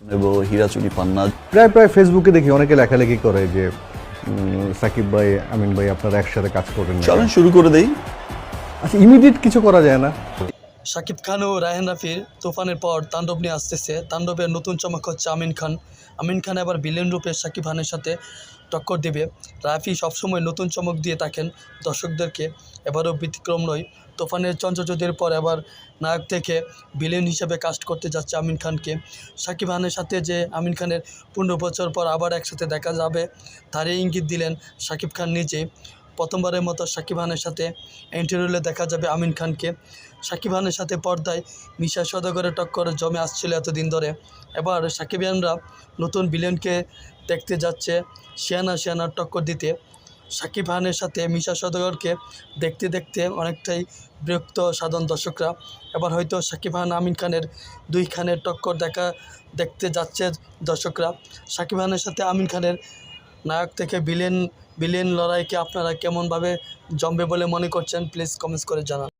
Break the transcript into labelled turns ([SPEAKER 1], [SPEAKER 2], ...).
[SPEAKER 1] নেব হীরাচুরি পান্না।
[SPEAKER 2] প্রায় প্রায় ফেসবুকে দেখি অনেকে লেখালেখি করে যে সাকিব ভাই আমিন ভাই আপনারা একসাথে কাজ করেন
[SPEAKER 1] চলেন শুরু করে দেই।
[SPEAKER 2] আচ্ছা ইমিডিয়েট কিছু করা যায় না?
[SPEAKER 3] শাকিব খান ও রায়হান রাফির তুফানের পর তাণ্ডব নিয়ে আসতেছে। তাণ্ডবের নতুন চমক হচ্ছে আমিন খান। আমিন খান এবার বিলেন রূপে শাকিব খানের সাথে টক্কর দেবে। রাফি সবসময় নতুন চমক দিয়ে থাকেন দর্শকদেরকে। এবারও ব্যতিক্রম নয়। তোফানের চঞ্চচদের পর এবার নায়ক থেকে বিলেন হিসেবে কাস্ট করতে যাচ্ছে আমিন খানকে। শাকিব খানের সাথে যে আমিন খানের পনেরো বছর পর আবার একসাথে দেখা যাবে, তারই ইঙ্গিত দিলেন শাকিব খান নিজেই। প্রথমবারের মতো শাকিব খানের সাথে এন্টারভিউলে দেখা যাবে আমিন খানকে। শাকিব খানের সাথে পর্দায় মিশা সদাগরের টক্কর জমে আসছিল এতদিন ধরে। এবার সাকিবিয়ানরা নতুন বিলিয়নকে দেখতে যাচ্ছে শিয়ানা শিয়ানার টক্কর দিতে। শাকিব খানের সাথে মিশা সদাগরকে দেখতে দেখতে অনেকটাই বিরক্ত সাধারণ দর্শকরা। এবার হয়তো শাকিব খান, আমিন খানের দুই খানের টক্কর দেখা, দেখতে যাচ্ছে দর্শকরা। শাকিব খানের সাথে আমিন খানের নায়ক থেকে বিলেন বিলেন লড়াইকে আপনারা কেমনভাবে জমবে বলে মনে করছেন? প্লিজ কমেন্টস করে জানান।